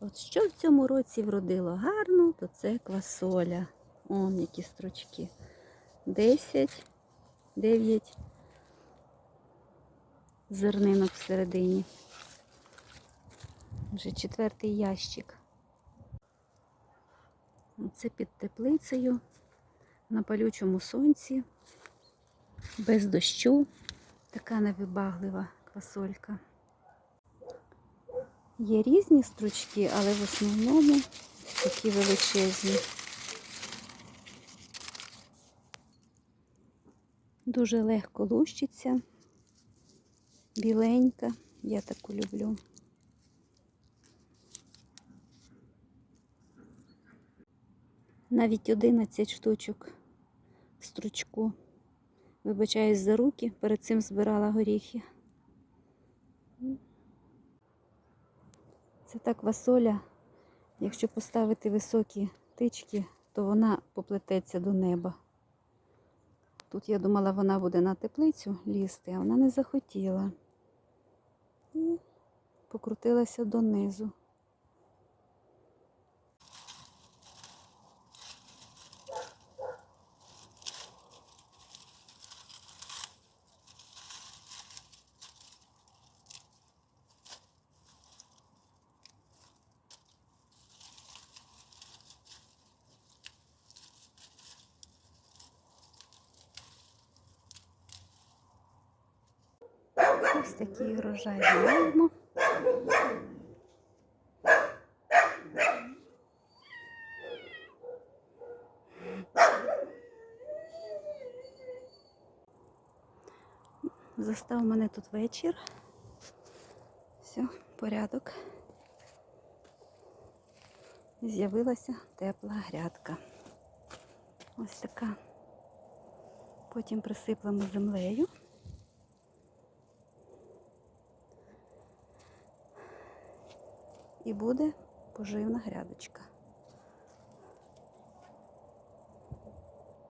От що в цьому році вродило гарно, то це квасоля. Он які строчки. 10, 9 зернинок всередині. Вже четвертий ящик. Це під теплицею на палючому сонці, без дощу. Така невибаглива квасолька. Є різні стручки, але в основному такі величезні. Дуже легко лущиться, біленька, я таку люблю. Навіть 11 штучок стручку. Вибачаюсь за руки, перед цим збирала горіхи. Це так васоля, Якщо поставити високі тички, то вона поплететься до неба. Тут я думала, вона буде на теплицю лізти, а вона не захотіла. І покрутилася донизу. Ось такий врожай маємо. Застав мене тут вечір. Все, порядок. З'явилася тепла грядка. Ось така. Потім присиплемо землею. І буде поживна грядочка.